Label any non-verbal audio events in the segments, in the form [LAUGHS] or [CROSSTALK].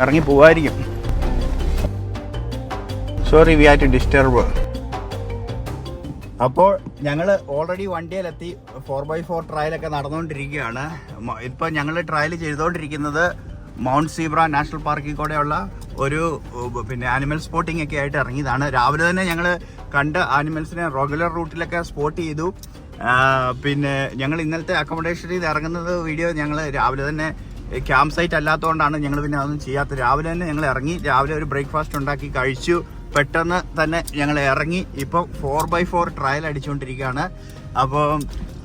ഇറങ്ങി പോവായിരിക്കും. Sorry we to disturb അപ്പോൾ ഞങ്ങൾ ഓൾറെഡി വണ്ടിയിലെത്തി. ഫോർ ബൈ ഫോർ ട്രയലൊക്കെ നടന്നുകൊണ്ടിരിക്കുകയാണ്. ഇപ്പോൾ ഇപ്പൊ ഞങ്ങൾ ട്രയൽ ചെയ്തുകൊണ്ടിരിക്കുന്നത് മൗണ്ട് സീബ്ര നാഷണൽ പാർക്കിൽ കൂടെയുള്ള ഒരു പിന്നെ ആനിമൽ സ്പോട്ടിംഗ് ഒക്കെ ആയിട്ട് ഇറങ്ങിയതാണ്. രാവിലെ തന്നെ ഞങ്ങൾ കണ്ട് ആനിമൽസിനെ റെഗുലർ റൂട്ടിലൊക്കെ സ്പോട്ട് ചെയ്തു. പിന്നെ ഞങ്ങൾ ഇന്നലത്തെ അക്കോമഡേഷനിൽ ഇറങ്ങുന്നത് വീഡിയോ ഞങ്ങൾ രാവിലെ തന്നെ ക്യാമ്പ് സൈറ്റ് അല്ലാത്തതുകൊണ്ടാണ് ഞങ്ങൾ പിന്നെ അതൊന്നും ചെയ്യാത്തത്. രാവിലെ തന്നെ ഞങ്ങൾ ഇറങ്ങി രാവിലെ ഒരു ബ്രേക്ക്ഫാസ്റ്റ് ഉണ്ടാക്കി കഴിച്ചു. പെട്ടെന്ന് തന്നെ ഞങ്ങൾ ഇറങ്ങി. ഇപ്പം ഫോർ ബൈ ഫോർ ട്രയൽ അടിച്ചുകൊണ്ടിരിക്കുകയാണ്. അപ്പോൾ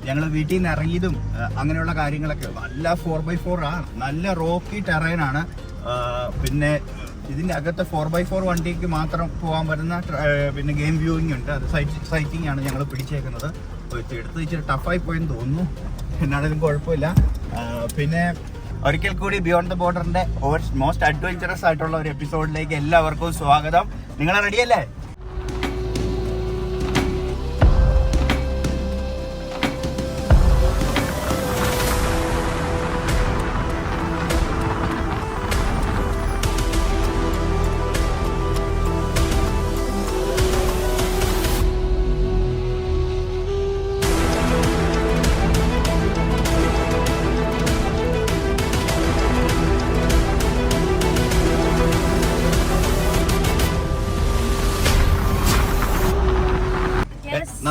ഞങ്ങൾ വീട്ടിൽ നിന്ന് ഇറങ്ങിയതും അങ്ങനെയുള്ള കാര്യങ്ങളൊക്കെ. നല്ല ഫോർ ബൈ ഫോർ ആണ്. നല്ല റോക്കി ടെറൈനാണ് പിന്നെ ഇതിന്റെ അകത്ത് ഫോർ ബൈ ഫോർ വണ്ടിക്ക് മാത്രം പോകാൻ പറ്റുന്ന പിന്നെ ഗെയിം വ്യൂയിങ് ഉണ്ട്. അത് സൈറ്റ് സൈറ്റിംഗ് ആണ് ഞങ്ങൾ പിടിച്ചേക്കുന്നത്. എടുത്ത് ഇച്ചിരി ടഫായി പോയെന്ന് തോന്നുന്നു. എന്നാണെങ്കിലും കുഴപ്പമില്ല. പിന്നെ ഒരിക്കൽ കൂടി ബിയോണ്ട് ദ ബോർഡറിന്റെ മോസ്റ്റ് അഡ്വഞ്ചറസ് ആയിട്ടുള്ള ഒരു എപ്പിസോഡിലേക്ക് എല്ലാവർക്കും സ്വാഗതം. നിങ്ങൾ റെഡിയല്ലേ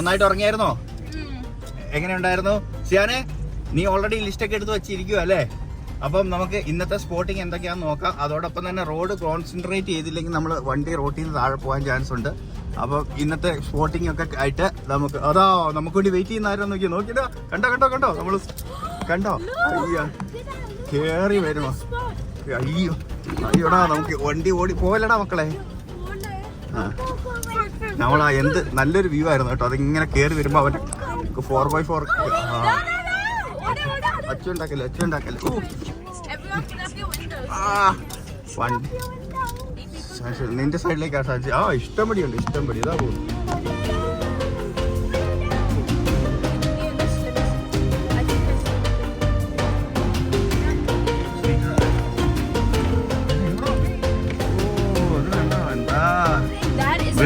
നന്നായിട്ട് ഉറങ്ങിയായിരുന്നോ? എങ്ങനെയുണ്ടായിരുന്നു? സിയാനെ നീ ഓൾറെഡി ലിസ്റ്റൊക്കെ എടുത്ത് വെച്ചിരിക്കുക അല്ലേ? അപ്പം നമുക്ക് ഇന്നത്തെ സ്പോട്ടിങ് എന്തൊക്കെയാന്ന് നോക്കാം. അതോടൊപ്പം തന്നെ റോഡ് കോൺസെൻട്രേറ്റ് ചെയ്തില്ലെങ്കിൽ നമ്മൾ വണ്ടി റോട്ടിൽ നിന്ന് താഴെ പോകാൻ ചാൻസ് ഉണ്ട്. അപ്പം ഇന്നത്തെ സ്പോട്ടിംഗ് ഒക്കെ ആയിട്ട് നമുക്ക് അതാ നമുക്ക് വേണ്ടി വെയിറ്റ് ചെയ്യുന്ന ആരും നോക്കി നോക്കിട്ടോ കണ്ടോ കണ്ടോ കണ്ടോ? നമ്മൾ കണ്ടോ? അയ്യോ കേറി വരുമോ അയ്യോ അയ്യോടാ നമുക്ക് വണ്ടി ഓടി പോവല്ലടാ മക്കളെ. ആ. എന്ത് നല്ലൊരു വ്യൂ ആയിരുന്നു കേട്ടോ. അതിങ്ങനെ കയറി വരുമ്പോ അവൻ ഫോർ ബൈ ഫോർ അച്ഛണ്ടാക്കൽ അച്ഛണ്ടാക്കൽ നിന്റെ സൈഡിലേക്കാ സാജി ആ ഇഷ്ടം പടിയുണ്ട് ഇഷ്ടം പടി. ഇതാ പോകുന്നു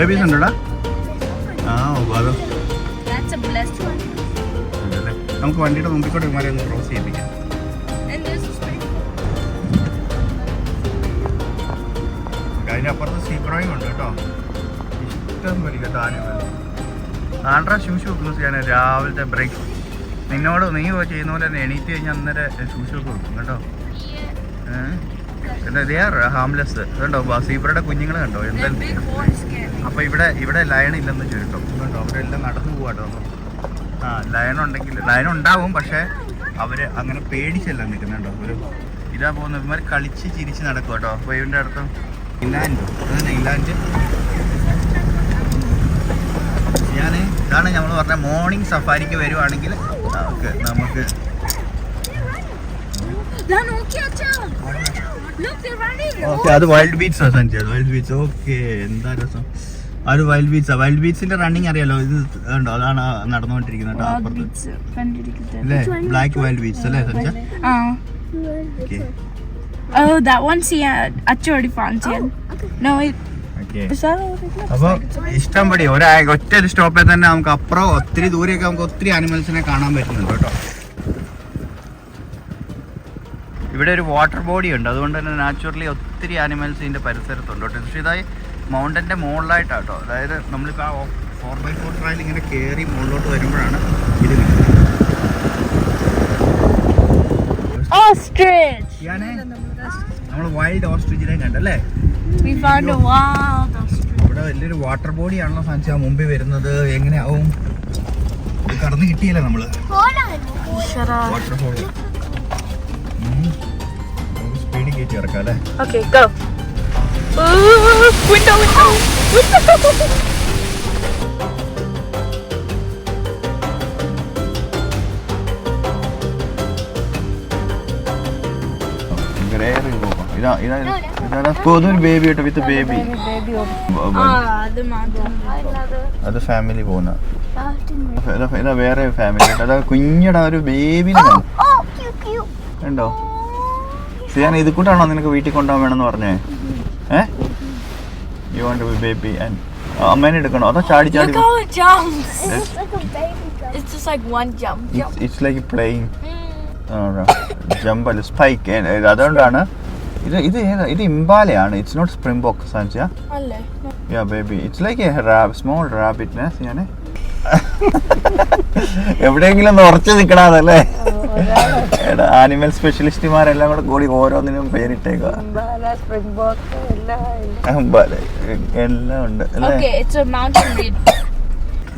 ബേബീസ് ഉണ്ടോടാ? ആ. ഉണ്ടല്ലേ. നമുക്ക് വണ്ടിയുടെ മുമ്പിൽ കൂടെ ഇവന്മാരെ ഒന്ന് ക്രോസ് ചെയ്യിപ്പിക്കാം. അതിനപ്പുറത്ത് അപ്പുറത്ത് സീബ്രോയും ഉണ്ട് കേട്ടോ. ഇഷ്ടം വലിയ കേട്ടോ ആനിമൽ നാലര ശൂശു വെക്കുന്നു ചെയ്യാൻ രാവിലത്തെ ബ്രേക്ക് നിന്നോട് നീ ചെയ്യുന്ന പോലെ തന്നെ എണീറ്റ് കഴിഞ്ഞാൽ അന്നേരം ശൂശു ഒക്കെ വെക്കും കേട്ടോ. ഏഹ് ഹാംലെസ് കണ്ടോ? സീബ്രയുടെ കുഞ്ഞുങ്ങൾ കണ്ടോ me. അപ്പൊ ഇവിടെ ഇവിടെ ലയൺ ഇല്ലെന്ന് ചുരുട്ടോ. കണ്ടോ അവരെല്ലാം നടന്നു പോവാട്ടോ ആ ലയൺ ഉണ്ടെങ്കിൽ ലയൺ ഉണ്ടാവും പക്ഷെ അവർ അങ്ങനെ പേടിച്ചല്ല നിൽക്കുന്നുണ്ടോ? ഒരു ഇതാ പോകുന്ന ഇവന്മാർ കളിച്ച് ചിരിച്ച് നടക്കും കേട്ടോ. അപ്പൊ ഇവന്റെ അടുത്തും ഇല്ലാൻഡ് അതന്നെ ഇല്ലാൻഡ് ഞാൻ ഇതാണ് നമ്മൾ പറഞ്ഞ മോർണിംഗ് സഫാരിക്ക് വരുവാണെങ്കിൽ നമുക്ക് നമുക്ക് Lan, okay, acha. Look, they're running. Okay അത് wild beach wild beach okay എന്താ രസം. അത് വൈൽഡ് ബീച്ച് വൈൽഡ് ബീച്ചിന്റെ റണ്ണിങ് അറിയാലോ? ഇത് ഉണ്ടോ? അതാണ് ആ നടന്നുകൊണ്ടിരിക്കുന്നത് കേട്ടോ അപ്പുറത്ത്. അല്ലേ? ബ്ലാക്ക് വൈൽഡ് ബീച്ച് അല്ലേ സഞ്ച Oh. Okay Oh, that one, see, uh, already. No, it, okay is that what it looks അപ്പൊ like? It's a ഇഷ്ടം പടി. ഒരാ ഒറ്റ ഒരു സ്റ്റോപ്പിൽ തന്നെ നമുക്ക് അപ്പുറം ഒത്തിരി ദൂരെയൊക്കെ നമുക്ക് ഒത്തിരി ആനിമൽസിനെ കാണാൻ പറ്റുന്നുണ്ട് കേട്ടോ. ഇവിടെ ഒരു വാട്ടർ ബോഡി ഉണ്ട്. അതുകൊണ്ട് തന്നെ നാച്ചുറലി ഒത്തിരി ആനിമൽസ് ഇതിന്റെ പരിസരത്തുണ്ട് കേട്ടോ. പക്ഷേ ഇതായി മൗണ്ടന്റെ മുകളിലായിട്ടാണ് കേട്ടോ അതായത് നമ്മളിപ്പോൾ ആ ഫോർ ബൈ ഫോർ ട്രയൽ ഇങ്ങനെ കയറി മുകളിലോട്ട് വരുമ്പോഴാണ് ഇത്! നമ്മൾ വൈൽഡ് ഓസ്ട്രിച്ചിനെ കണ്ടല്ലേ. ഇവിടെ വലിയൊരു വാട്ടർ ബോഡി ആണല്ലോ സാധിച്ചാൽ മുമ്പിൽ വരുന്നത്. എങ്ങനെയാവും? കടന്നു കിട്ടിയില്ല നമ്മൾ? Shut കയറ്റി ഇറക്കാം അല്ലേ? Okay, go. Ooh, window, window, window. ഇതാ ഇതാ ഇതാ ഒരു ബേബി കേട്ടോ വിത്ത് ബേബി Ah. അത് ഫാമിലി പോകുന്ന. ഇതാ വേറെ ഫാമിലി കേട്ടോ അതാ കുഞ്ഞടാ ഒരു ബേബി Oh, cute, cute. ഉണ്ടോ സിയാൻ ഇത് കൂട്ടാണോ നിനക്ക് വീട്ടിൽ കൊണ്ടുപോകാൻ വേണമെന്ന് പറഞ്ഞേ? ഏ? യു വാണ്ട് ബേബി ആൻഡ് അമ്മേനെ എടുക്കണോ? അതോ ചാടി ചാടി. It's like playing Mm. അല്ല സ്പൈക്ക് അതുകൊണ്ടാണ് ഇത് ഇത് ഏതാ? ഇത് ഇംബാലയാണ്. It's not springbok സാൻസിയ. Yeah baby it's like a rab small റാബിറ്റ്നെ ഞാൻ [LAUGHS] എവിടെയെങ്കിലും ഒന്ന് ഉറച്ചു നിൽക്കണതല്ലേ എടാ ആനിമൽ സ്പെഷ്യലിസ്റ്റുമാരെല്ലാം കൂടെ കൂടി ഓരോന്നിനും പേരിട്ടേക്കുക എല്ലാം ഉണ്ട്.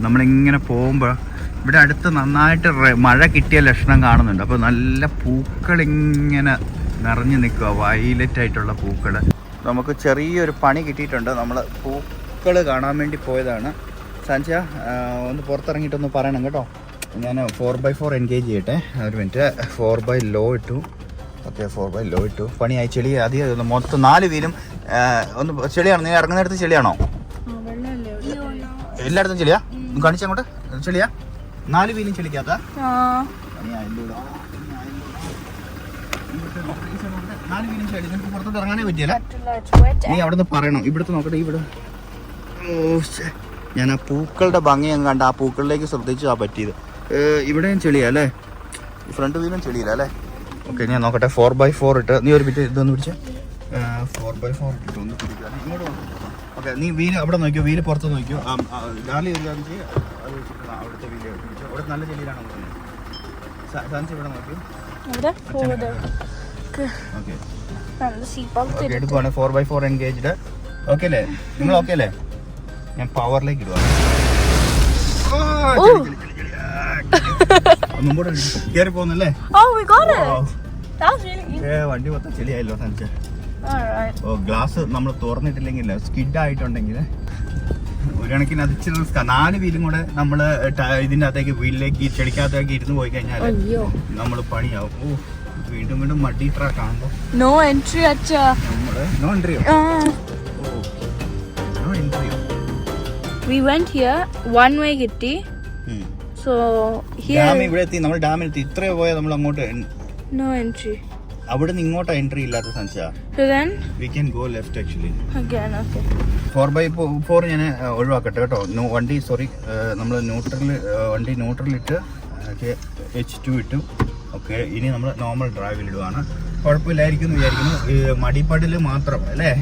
നമ്മളിങ്ങനെ പോകുമ്പോൾ ഇവിടെ അടുത്ത് നന്നായിട്ട് മഴ കിട്ടിയ ലക്ഷണം കാണുന്നുണ്ട്. അപ്പോൾ നല്ല പൂക്കൾ ഇങ്ങനെ നിറഞ്ഞു നിൽക്കുക വയലറ്റ് ആയിട്ടുള്ള പൂക്കൾ നമുക്ക് ചെറിയൊരു പണി കിട്ടിയിട്ടുണ്ട്. നമ്മൾ പൂക്കൾ കാണാൻ വേണ്ടി പോയതാണ്. സാഞ്ച ഒന്ന് പുറത്തിറങ്ങിയിട്ടൊന്ന് പറയണം കേട്ടോ. ഞാൻ ഫോർ ബൈ ഫോർ എൻഗേജ് ചെയ്യട്ടെ. ഒരു മിനിറ്റ് ഫോർ ബൈ ലോ ഇട്ടു. ഓക്കെ ഫോർ ബൈ ലോ ഇട്ടു. ആയി. ചെളി അധികം. മൊത്തം നാല് വീലും ഒന്ന് ചെളിയാണോ. നീ ഇറങ്ങുന്നിടത്ത് ചെളിയാണോ? എല്ലായിടത്തും ചെളിയാ? കാണിച്ച അങ്ങോട്ട്. ചെളിയാ. നാല് വീലും ചെളിക്കാത്ത. നാല് വീലും ചെളി. പുറത്തോട്ട് ഇറങ്ങാനേ പറ്റിയല്ല. നീ അവിടെ നിന്ന് പറയണം. ഇവിടുത്തെ നോക്കട്ടെ ഇവിടെ. ഓ. ഞാൻ ആ പൂക്കളുടെ ഭംഗി അങ്ങ് കണ്ട ആ പൂക്കളിലേക്ക് ശ്രദ്ധിച്ചു ആ പറ്റിയത്. ഇവിടെയും ചെളിയാ അല്ലേ? ഫ്രണ്ട് വീലും ചെളിയില്ല അല്ലേ? ഓക്കെ ഞാൻ നോക്കട്ടെ. ഫോർ ബൈ ഫോർ ഇട്ട് നീ ഒരു ബിറ്റ് ഇതൊന്ന് പിടിച്ചേ. ഫോർ ബൈ ഫോർ ഇട്ടിട്ട് ഒന്ന് പിടിക്കുക ഇങ്ങോട്ട് ഓക്കെ നീ വീൽ അവിടെ നോക്കിയോ? വീൽ പുറത്ത് നോക്കിയോ? ഡാലി ഒരു കാര്യം ചെയ്യ്. അത് അവിടുത്തെ വീൽ പിടിച്ചോ. അവിടെ നല്ല ചെളിയിലാണോ സാൻസ് ഇവിടെ നോക്കിയോ. Okay എടുക്കുവാണ് four by four engaged okay അല്ലേ? നിങ്ങൾ ഓക്കെ അല്ലേ? ഞാൻ പവറിലേക്ക് ഇടുവാ. കയറി പോകുന്നല്ലേ? Oh, we got it. ഓ, വണ്ടി മൊത്തം ചെളിയായല്ലോ സഞ്ച ഗ്ലാസ് നമ്മൾ തുറന്നിട്ടില്ലെങ്കിൽ സ്കിഡ് ആയിട്ടുണ്ടെങ്കിൽ ഒരു കണക്കിന് അത് ഇച്ചിരി നാല് വീലും കൂടെ നമ്മൾ ഇതിന്റെ അകത്തേക്ക് വീലിലേക്ക് ചെടിക്കകത്തേക്ക് ഇരുന്ന് പോയി കഴിഞ്ഞാൽ. നമ്മൾ പണിയാവും. ഓ വീണ്ടും വീണ്ടും മടി ട്രാക്ക് ആണല്ലോ. No entry. Uh, നമ്മൾ നോ എൻട്രിയോ we went here one way, so So dam here, ഇവിടെ എത്തി. നമ്മൾ ഡാമിൽ എത്തി. ഇത്ര പോയാൽ നമ്മൾ അങ്ങോട്ട് നോ എൻട്രി entry. അവിടെ നിന്ന് ഇങ്ങോട്ട് എൻട്രി ഇല്ലാത്ത സംശയ. So then we can go left actually again, okay. Four by four ഞാൻ ഒഴിവാക്കട്ടെ കേട്ടോ. വണ്ടി സോറി നമ്മൾ ന്യൂട്രൽ വണ്ടി ന്യൂട്രലിട്ട് എച്ച് ടു ഇട്ടു. ഓക്കെ ഇനി നമ്മൾ നോർമൽ ഡ്രൈവിൽ ഇടുവാണ്. കുഴപ്പമില്ലായിരിക്കും എന്ന് വിചാരിക്കുന്നു മടിപ്പടിൽ മാത്രം അല്ലേ?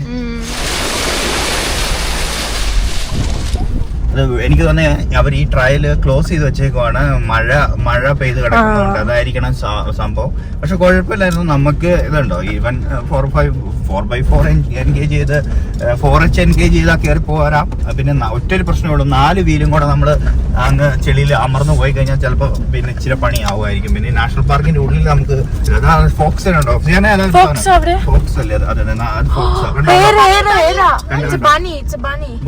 അത് എനിക്ക് തന്നെ അവർ ഈ ട്രയൽ ക്ലോസ് ചെയ്ത് വെച്ചേക്കുവാണ്. മഴ മഴ പെയ്ത് കിടക്കുന്നുണ്ട്. അതായിരിക്കണം സംഭവം. പക്ഷെ കുഴപ്പമില്ലായിരുന്നു. നമുക്ക് ഇതുണ്ടോ? Even four five four by four engage ചെയ്ത് ഫോർ എച്ച് എൻഗേജ് ചെയ്താൽ കയറി പോരാം. പിന്നെ ഒറ്റൊരു പ്രശ്നമേ ഉള്ളൂ. നാല് വീലും കൂടെ നമ്മൾ അങ്ങ് ചെളിയിൽ അമർന്നു പോയി കഴിഞ്ഞാൽ ചിലപ്പോൾ പിന്നെ ഇച്ചിരി പണിയാവുമായിരിക്കും. പിന്നെ നാഷണൽ പാർക്കിന്റെ ഉള്ളിൽ നമുക്ക് ഫോക്സ് ഉണ്ടോ അവിടെ? ഫോക്സ് അല്ലേ? അത് ഫോക്സ്.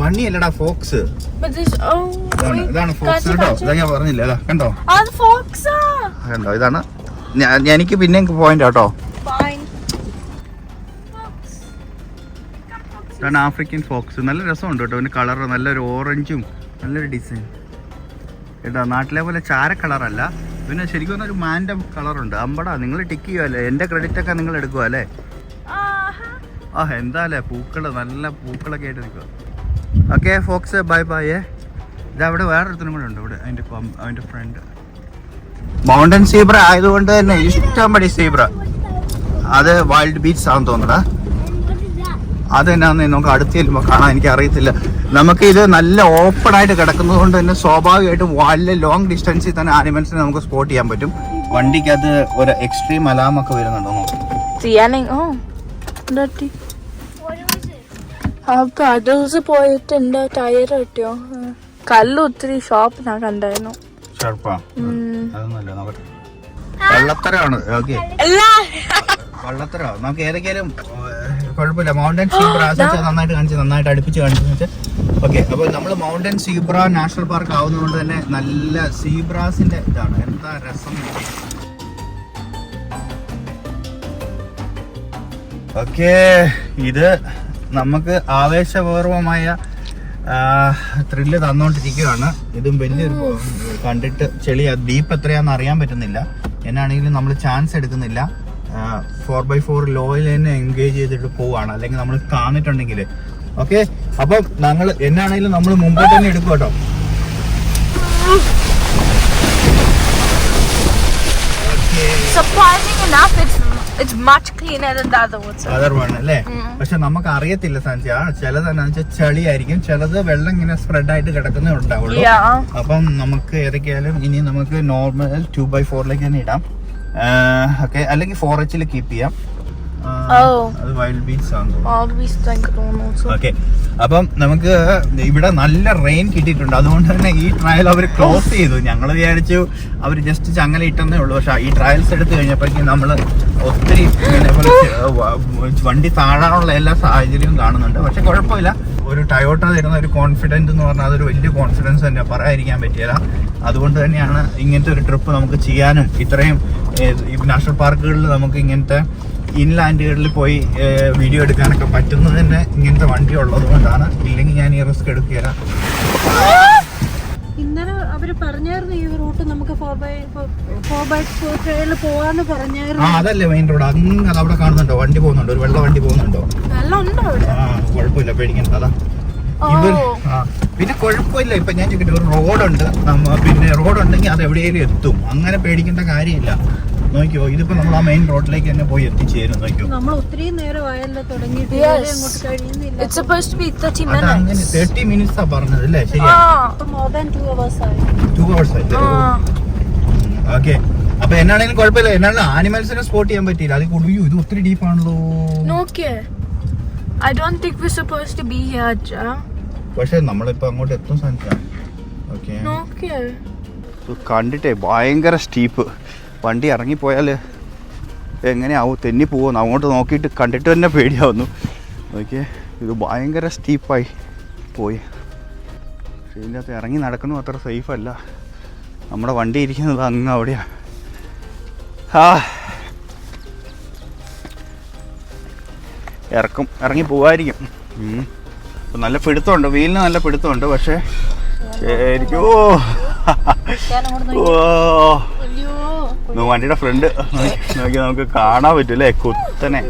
ബണ്ണി അല്ലടാ ഫോക്സ്. ഇതാണ് wait. ഫോക്സ് Kachi, കേട്ടോ kachi. ഇതാ ഞാൻ പറഞ്ഞില്ല? അതാ കണ്ടോ? ഇതാണ്. എനിക്ക് പിന്നെ പോയിന്റ് കേട്ടോ. ഇതാണ് ആഫ്രിക്കൻ ഫോക്സ് നല്ല രസമുണ്ട് കേട്ടോ. പിന്നെ കളർ നല്ലൊരു ഓറഞ്ചും നല്ലൊരു ഡിസൈൻ കേട്ടോ നാട്ടിലെ പോലെ ചാര കളറല്ല പിന്നെ ശരിക്കും ഒരു മാൻഡം കളറുണ്ട് അമ്പടാ നിങ്ങൾ ടിക്ക് ചെയ്യുമല്ലേ എന്റെ ക്രെഡിറ്റ് ഒക്കെ നിങ്ങൾ എടുക്കുക അല്ലേ. ആ എന്താ അല്ലേ? പൂക്കൾ നല്ല പൂക്കളൊക്കെ ആയിട്ട് നിൽക്കുക ഓക്കെ ഫോക്സ് ബൈ ബൈ ഇത് അവിടെ വേറൊരുത്തനും കൂടെ ഉണ്ട്. ഇവിടെ അതിന്റെ അവന്റെ ഫ്രണ്ട് മൗണ്ടൻ സീബ്ര ആയതുകൊണ്ട് തന്നെ ഇഷ്ടംപടി സീബ്ര അത് വൈൽഡ് ബീച്ച് ആണെന്ന് തോന്നുന്നടാ. അത് എന്നാന്ന് നമുക്ക് അടുത്ത് ചെല്ലുമ്പോൾ കാണാൻ എനിക്ക് അറിയത്തില്ല നമുക്ക് ഇത് നല്ല ഓപ്പൺ ആയിട്ട് കിടക്കുന്നത് കൊണ്ട് തന്നെ സ്വാഭാവികമായിട്ടും വളരെ ലോങ് ഡിസ്റ്റൻസിൽ തന്നെ ആനിമൽസിനെ നമുക്ക് സ്പോട്ട് ചെയ്യാൻ പറ്റും. വണ്ടിക്ക് അത് ഒരു എക്സ്ട്രീം അലാം ഒക്കെ വരുന്നുണ്ടോ നോക്കാം? ആ ടയർ കിട്ടിയോ? കല്ല് ഒത്തിരി ഷോപ്പ് ഞാൻ കണ്ടായിരുന്നു. വെള്ളത്തരമാണ് വെള്ളത്തരോ നമുക്ക് ഏതൊക്കെയാലും കുഴപ്പമില്ല. മൗണ്ടൻ സീബ്ര നന്നായിട്ട് കാണിച്ച് നന്നായിട്ട് അടുപ്പിച്ച് കാണിച്ചു ഓക്കെ അപ്പോൾ നമ്മൾ മൗണ്ടൻ സീബ്ര നാഷണൽ പാർക്ക് ആവുന്നതുകൊണ്ട് തന്നെ നല്ല സീബ്രാസിന്റെ ഇതാണ്. എന്താ രസം? ഓക്കെ ഇത് നമുക്ക് ആവേശപൂർവമായ ത്രില്ല് തന്നുകൊണ്ടിരിക്കുകയാണ് ഇതും വലിയൊരു കണ്ടിട്ട് ചെളി ഡീപ്പ് എത്രയാന്ന് അറിയാൻ പറ്റുന്നില്ല. എന്നാണെങ്കിലും നമ്മൾ ചാൻസ് എടുക്കുന്നില്ല. ഫോർ ബൈ ഫോർ ലോയിൽ തന്നെ എൻഗേജ് ചെയ്തിട്ട് പോവാണ്. അല്ലെങ്കിൽ നമ്മൾ കാണിട്ടുണ്ടെങ്കിൽ ഓക്കെ അപ്പം ഞങ്ങൾ എന്നാണെങ്കിലും നമ്മൾ മുമ്പേ തന്നെ എടുക്കും കേട്ടോ. Surprising enough, it's it's much cleaner. Other one അല്ലേ? പക്ഷെ നമുക്ക് അറിയത്തില്ല സഞ്ജയ ചിലത് ചളിയായിരിക്കും. ചിലത് വെള്ളം ഇങ്ങനെ സ്പ്രെഡ് ആയിട്ട് കിടക്കുന്നേ ഉണ്ടാവുള്ളൂ. അപ്പം നമുക്ക് ഏതൊക്കെയായാലും ഇനി നമുക്ക് നോർമൽ ടു ബൈ ഫോറിലേക്ക് തന്നെ ഇടാം. ഓക്കെ അല്ലെങ്കിൽ ഫോർ എച്ചിൽ കീപ്പ് ചെയ്യാം. ഓക്കെ അപ്പം നമുക്ക് ഇവിടെ നല്ല റെയിൻ കിട്ടിയിട്ടുണ്ട്. അതുകൊണ്ട് തന്നെ ഈ ട്രയൽ അവർ ക്ലോസ് ചെയ്തു. ഞങ്ങൾ വിചാരിച്ചു അവർ ജസ്റ്റ് ചങ്ങല ഇട്ടെന്നേ ഉള്ളൂ. പക്ഷെ ഈ ട്രയൽസ് എടുത്തു കഴിഞ്ഞപ്പോഴേക്കും നമ്മൾ ഒത്തിരി വണ്ടി താഴാനുള്ള എല്ലാ സാഹചര്യവും കാണുന്നുണ്ട്. പക്ഷെ കുഴപ്പമില്ല. ഒരു ടയോട്ട തരുന്ന ഒരു കോൺഫിഡൻസ് എന്ന് പറഞ്ഞാൽ അതൊരു വലിയ കോൺഫിഡൻസ് തന്നെ പറയാതിരിക്കാൻ പറ്റിയില്ല അതുകൊണ്ട് തന്നെയാണ് ഇങ്ങനത്തെ ഒരു ട്രിപ്പ് നമുക്ക് ചെയ്യാനും ഇത്രയും നാഷണൽ പാർക്കുകളിൽ നമുക്ക് ഇങ്ങനത്തെ ഇൻലാൻഡുകളിൽ പോയി വീഡിയോ എടുക്കാനൊക്കെ പറ്റുന്നത് തന്നെ ഇങ്ങനത്തെ വണ്ടി ഉള്ളത് കൊണ്ടാണ്. ഇല്ലെങ്കിൽ ഞാൻ ഈ റിസ്ക് എടുക്കുകയില്ല. ഇന്നലെ അവർ പറഞ്ഞായിരുന്നു ഈ റൂട്ട് നമുക്ക് ഫോർ ബൈ ഫോർ ബൈ പോവാന്ന് പറഞ്ഞായിരുന്നു. അതല്ലേ മെയിൻ റോഡ് അങ്ങ് അത് അവിടെ കാണുന്നുണ്ടോ? വണ്ടി പോകുന്നുണ്ടോ? ഒരു വെള്ള വണ്ടി പോകുന്നുണ്ടോ? നല്ല ഉണ്ടോ അവിടെ? കുഴപ്പമില്ല. പേടിക്കണ്ട അതാ. പിന്നെ കുഴപ്പമില്ല. ഇപ്പൊ ഞാൻ ചോദിക്കട്ടെ ഒരു റോഡുണ്ട് പിന്നെ റോഡ് ഉണ്ടെങ്കിൽ അത് എവിടെയെങ്കിലും എത്തും. അങ്ങനെ പേടിക്കേണ്ട കാര്യമില്ല. നോക്കിയോ ഇതിപ്പോ നമ്മൾ ആ മെയിൻ റോഡിലേക്ക് തന്നെ പോയി എത്തിച്ചേരും നോക്കിയോ നമ്മൾ ഒത്തിരി നേരം ആയല്ലോ തുടങ്ങിയിട്ട് Yes. കഴിയുന്നില്ല. It's supposed to be 30 അത് അങ്ങനെ. തേർട്ടി മിനിറ്റ്സ് ആ പറഞ്ഞത് അല്ലേ? ശരിയാണ്. മോർ ദാൻ ടു അവേഴ്സ് ആയിട്ട്. ഓക്കെ അപ്പൊ എന്നാണെങ്കിലും കുഴപ്പമില്ല. എന്നാലും ആനിമൽസിനെ സ്പോട്ട് ചെയ്യാൻ പറ്റിയില്ല. അത് കുടുങ്ങി ഇത് ഒത്തിരി ഡീപ്പാണല്ലോ I don't think we we're to be be here, പക്ഷേ പക്ഷെ നമ്മളിപ്പോ അങ്ങോട്ട് എത്തും സാധിക്കാം ഓക്കെ. കണ്ടിട്ടേ ഭയങ്കര സ്റ്റീപ്പ് വണ്ടി ഇറങ്ങിപ്പോയാൽ എങ്ങനെയാവും? തെന്നി പോകുന്നു അങ്ങോട്ട് നോക്കിയിട്ട് കണ്ടിട്ട് തന്നെ പേടിയാവുന്നു. ഓക്കെ ഇത് ഭയങ്കര സ്റ്റീപ്പായി പോയി. പക്ഷേ ഇതിന്റെ അകത്ത് ഇറങ്ങി നടക്കുന്നു അത്ര സേഫ് അല്ല. നമ്മുടെ വണ്ടി ഇരിക്കുന്നത് അങ്ങ് അവിടെയാണ് ആ. ഇറക്കും ഇറങ്ങി പോവായിരിക്കും. ഉം. നല്ല പിടുത്തമുണ്ട്. വീലിന് നല്ല പിടുത്തമുണ്ട്. പക്ഷേ ശരിക്കും? ഓ. ഓ വണ്ടിയുടെ ഫ്രണ്ട്. നോക്കി നമുക്ക് കാണാൻ പറ്റും അല്ലേ? കുത്തനെ.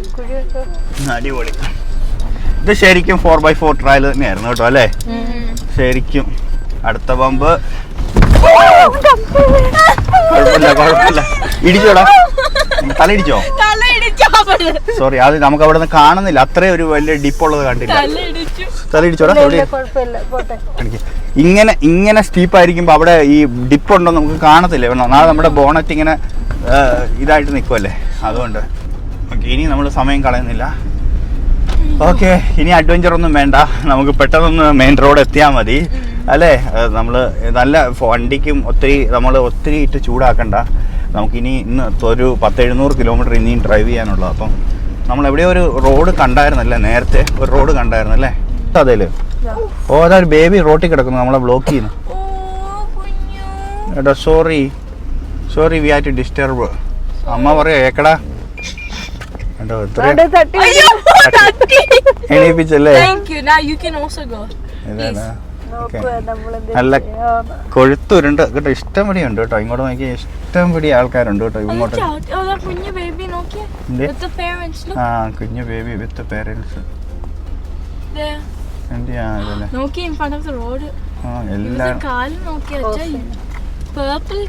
അടിപൊളി. ഇത് ശരിക്കും ഫോർ ബൈ ഫോർ ട്രയൽ തന്നെയായിരുന്നു കേട്ടോ അല്ലേ? ശരിക്കും അടുത്ത പമ്പ് കുഴപ്പമില്ല കുഴപ്പമില്ല. ഇടിച്ചോടാ. തല ഇടിച്ചോ? സോറി അത് നമുക്ക് അവിടെ നിന്ന് കാണുന്നില്ല. അത്രയും ഒരു വലിയ ഡിപ്പുള്ളത് കണ്ടില്ല. തല ഇടിച്ചോടാ ഇങ്ങനെ ഇങ്ങനെ സ്റ്റീപ്പ് ആയിരിക്കുമ്പോൾ അവിടെ ഈ ഡിപ്പ് ഉണ്ടോ നമുക്ക് കാണത്തില്ല. നാളെ നമ്മുടെ ബോണറ്റ് ഇങ്ങനെ ഇതായിട്ട് നിൽക്കുമല്ലേ അതുകൊണ്ട്. ഓക്കെ ഇനി നമ്മൾ സമയം കളയുന്നില്ല. ഓക്കെ ഇനി അഡ്വഞ്ചർ ഒന്നും വേണ്ട. നമുക്ക് പെട്ടെന്നൊന്ന് മെയിൻ റോഡ് എത്തിയാൽ മതി. അല്ലേ? നമ്മൾ നല്ല വണ്ടിക്കും ഒത്തിരി നമ്മൾ ഒത്തിരി ഇട്ട് ചൂടാക്കണ്ട. നമുക്കിനി ഇന്ന് ഒരു പത്ത് എഴുന്നൂറ് കിലോമീറ്റർ ഇനിയും ഡ്രൈവ് ചെയ്യാനുള്ളത്. അപ്പം നമ്മൾ എവിടെയോ ഒരു റോഡ് കണ്ടായിരുന്നല്ലേ നേരത്തെ? ഒരു റോഡ് കണ്ടായിരുന്നല്ലേ? അതേൽ. ഓ അതാ ഒരു ബേബി റോട്ടിൽ കിടക്കുന്നു. നമ്മളെ ബ്ലോക്ക് ചെയ്യുന്നു. എടാ sorry sorry we are to disturb അമ്മ പറയാ ഏക്കടാ? എടോ എത്ര എണീപ്പിച്ചല്ലേ? Thank you. Now you can also go. ഇതാണ്. Okay. നല്ല കൊഴുത്തുരുണ്ട്. കേട്ടോ ഇഷ്ടം പിടി ഉണ്ട് കേട്ടോ. ഇങ്ങോട്ട് നോക്കി ഇഷ്ടം പിടി ആൾക്കാരുണ്ട് കേട്ടോ. Oh, ഇങ്ങോട്ട്. Oh, ആ കുഞ്ഞു ബേബി വിത്ത് പേരൻസ് നോക്കി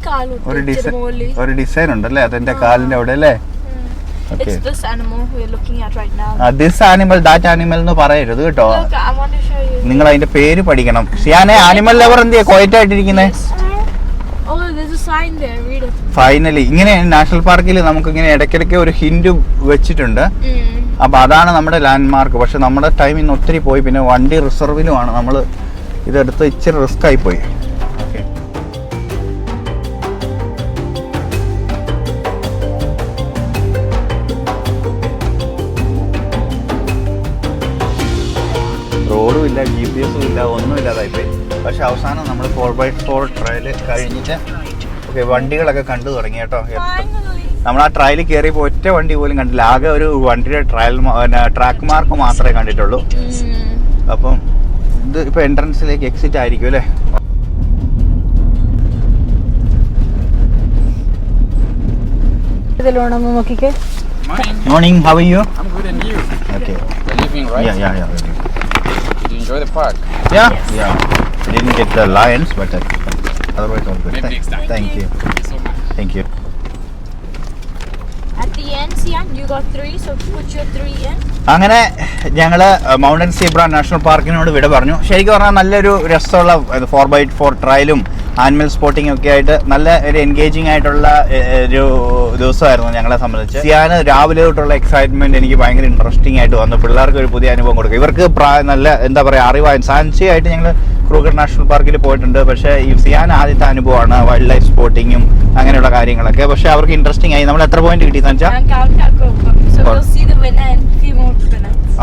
കാൽ ഒരു ഡിസൈൻ ഒരു ഡിസൈൻ ഉണ്ടല്ലേ? അതെന്റെ കാലിന്റെ അവിടെ അല്ലേ. ദിസ് ആനിമൽ ദാറ്റ് ആനിമൽ എന്ന് പറയരുത് കേട്ടോ. നിങ്ങൾ അതിന്റെ പേര് പഠിക്കണം. സിയാനെ ആനിമൽ ലവർ എന്തിയാ? ക്വയറ്റ് ആയിട്ടിരിക്കുന്നേ Oh, there's a sign there. Read it. Finally ഇങ്ങനെ നാഷണൽ പാർക്കിൽ നമുക്ക് ഇങ്ങനെ ഇടയ്ക്കിടയ്ക്ക് ഒരു ഹിന്റ് വെച്ചിട്ടുണ്ട്. അപ്പൊ അതാണ് നമ്മുടെ ലാൻഡ്മാർക്ക് പക്ഷെ നമ്മുടെ ടൈം ഇന്ന് ഒത്തിരി പോയി. പിന്നെ വണ്ടി റിസർവിലുമാണ് നമ്മൾ ഇതെടുത്ത് ഇച്ചിരി റിസ്ക് ആയി പോയി. റോഡും ഇല്ല ജി പി എസും ഇല്ല ഒന്നും ഇല്ലാതായിപ്പോയി പക്ഷെ അവസാനം നമ്മൾ ഫോർ ബൈ ഫോർ ട്രയൽ കഴിഞ്ഞിട്ട് വണ്ടികളൊക്കെ കണ്ടു തുടങ്ങി കേട്ടോ നമ്മൾ ആ ട്രയൽ കയറിയപ്പോൾ ഒറ്റ വണ്ടി പോലും കണ്ടില്ല ആകെ ഒരു വണ്ടിയുടെ ട്രയൽ ട്രാക്ക് മാർക്ക് മാത്രമേ കണ്ടിട്ടുള്ളൂ. അപ്പം ഇത് ഇപ്പൊ എൻട്രൻസിലേക്ക് എക്സിറ്റ് ആയിരിക്കും അല്ലേ Morning. Morning how are you I'm good and you? Okay You're leaving, right? Yeah, yeah, yeah. Did you enjoy the park? Yeah, yeah. I didn't get the lions, but uh, otherwise all good. Maybe Thank- next time. Thank you. Thank you so much. Thank you. At the end, Sian, you got three, so put your three in. അങ്ങനെ ഞങ്ങൾ mountain zebra national പാർക്കിനോട് വിട പറഞ്ഞു ശരിക്കും പറഞ്ഞാൽ നല്ലൊരു രസമുള്ള four by four ട്രയലും animal spotting ഒക്കെ ആയിട്ട് നല്ല ഒരു എൻഗേജിങ് ആയിട്ടുള്ള ഒരു ദിവസമായിരുന്നു ഞങ്ങളെ സംബന്ധിച്ച് ഞാൻ രാവിലെ തൊട്ടുള്ള എക്സൈറ്റ്മെന്റ് എനിക്ക് ഭയങ്കര ഇൻട്രസ്റ്റിംഗ് ആയിട്ട് വന്നു പിള്ളേർക്ക് ഒരു പുതിയ അനുഭവം കൊടുക്കുക ഇവർക്ക് പ്രായ- നല്ല എന്താ പറയുക അറിവായ സാൻസി ആയിട്ട് ഞങ്ങൾ ക്രൂഗർ നാഷണൽ പാർക്കിൽ പോയിട്ടുണ്ട്. പക്ഷേ ഈ സിയാൻ ആദ്യത്തെ അനുഭവമാണ് വൈൽഡ് ലൈഫ് സ്പോട്ടിങ്ങും അങ്ങനെയുള്ള കാര്യങ്ങളൊക്കെ. പക്ഷേ അവർക്ക് ഇൻട്രസ്റ്റിംഗ് ആയി. നമ്മൾ എത്ര പോയിന്റ് കിട്ടി എന്ന് വെച്ചാൽ.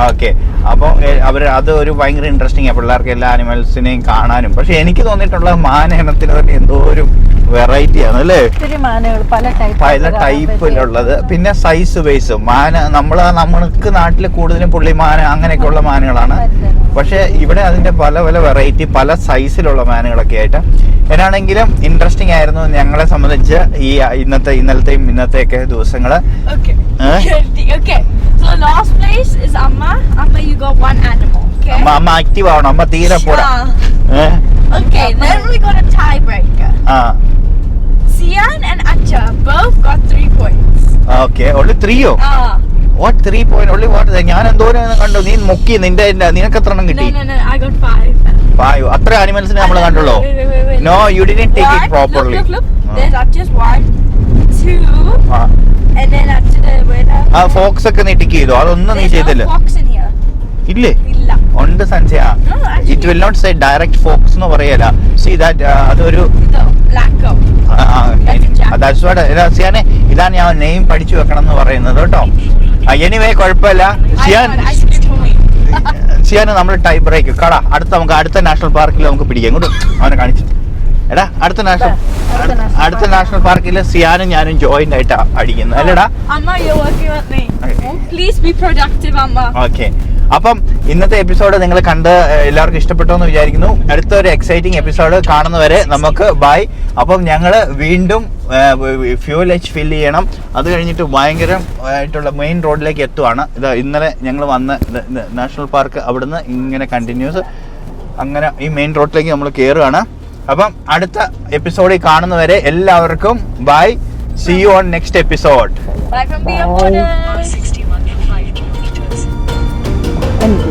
ഓക്കെ അപ്പോൾ അവർ അത് ഒരു ഭയങ്കര ഇൻട്രസ്റ്റിംഗ് ആണ് പിള്ളേർക്ക് എല്ലാ ആനിമൽസിനെയും കാണാനും. പക്ഷെ എനിക്ക് തോന്നിയിട്ടുള്ള മാനഹണത്തിന് തന്നെ എന്തോ ഒരു വെറൈറ്റി ആണ് അല്ലേ? പല ടൈപ്പ് പല ടൈപ്പിലുള്ളത് പിന്നെ സൈസ് ബേസ് മാന നമ്മൾ നമ്മൾക്ക് നാട്ടിൽ കൂടുതലും പുള്ളി മാന അങ്ങനെയൊക്കെയുള്ള മാനുകളാണ്. പക്ഷെ ഇവിടെ അതിന്റെ പല പല വെറൈറ്റി പല സൈസിലുള്ള മാനുകളൊക്കെ ആയിട്ട്. എന്നാണെങ്കിലും ഇൻട്രസ്റ്റിംഗ് ആയിരുന്നു ഞങ്ങളെ സംബന്ധിച്ച് ഈ ഇന്നത്തെ ഇന്നലത്തെയും ഇന്നത്തെയൊക്കെ ദിവസങ്ങൾ. Okay. So last place is Amma. Amma, you got one animal. Okay. അമ്മ അമ്മ ആക്റ്റീവ് ആവണം അമ്മ തീരെ പോരാ Yeah. ഏഹ് Okay. Then we got a tiebreaker. ആ Sian and Acha both got three points. Okay Only ത്രീയോ Ah. വാട്ട് ത്രീ പോയിന്റ് ഉള്ളി വാട്ട് ഞാൻ എന്തോരം കണ്ടു നീ മുക്കി നിന്റെ നിനക്ക് എത്ര എണ്ണം No, കിട്ടി no, no. no. I got five. Five. അത്ര ആനിമൽസിനെ നമ്മൾ കണ്ടുള്ളൂ Wait, wait, wait, wait. No you didn't take One, it properly Look, look, look. There's up just one, two, ആ ഫോക്സ് ഒക്കെ നീ ടിക്ക് ചെയ്തോ? അതൊന്നും നീ ചെയ്തില്ല. ഇല്ലേ. ഉണ്ട് Sanjaya. It will not say direct fox എന്ന് പറയല സി ദാറ്റ് അതൊരു സിയാനെ ഇതാണ് ഞാൻ നെയിം പഠിച്ചു വെക്കണം എന്ന് പറയുന്നത് കേട്ടോ. എനിവേ കുഴപ്പമില്ല. സിയാൻ. സിയാന് നമ്മൾ ടൈ ബ്രേക്ക് കട അടുത്ത നമുക്ക് അടുത്ത നാഷണൽ പാർക്കിൽ നമുക്ക് പിടിക്കാം. ഇങ്ങോട്ട് അവനെ കാണിച്ചു എടാ അടുത്ത നാഷണൽ അടുത്ത നാഷണൽ പാർക്കിൽ സിയാനും ഞാനും ജോയിന്റ് ആയിട്ടാ അടിക്കുന്നത് അല്ലടാ. Okay. Please be productive, okay അപ്പം ഇന്നത്തെ എപ്പിസോഡ് നിങ്ങൾ കണ്ട് എല്ലാവർക്കും ഇഷ്ടപ്പെട്ടു എന്ന് വിചാരിക്കുന്നു. അടുത്ത ഒരു എക്സൈറ്റിംഗ് എപ്പിസോഡ് കാണുന്നവരെ നമുക്ക് ബൈ. അപ്പം ഞങ്ങൾ വീണ്ടും ഫ്യൂൽ എച്ച് ഫിൽ ചെയ്യണം. അത് കഴിഞ്ഞിട്ട് ഭയങ്കര ആയിട്ടുള്ള മെയിൻ റോഡിലേക്ക് എത്തുവാണ്. ഇത് ഇന്നലെ ഞങ്ങൾ വന്ന് നാഷണൽ പാർക്ക് അവിടുന്ന് ഇങ്ങനെ കണ്ടിന്യൂസ് അങ്ങനെ ഈ മെയിൻ റോഡിലേക്ക് നമ്മൾ കയറുകയാണ് അപ്പം അടുത്ത എപ്പിസോഡിൽ കാണുന്നവരെ എല്ലാവർക്കും bye see you on next episode Bye from Bia Borders. എനിക്ക്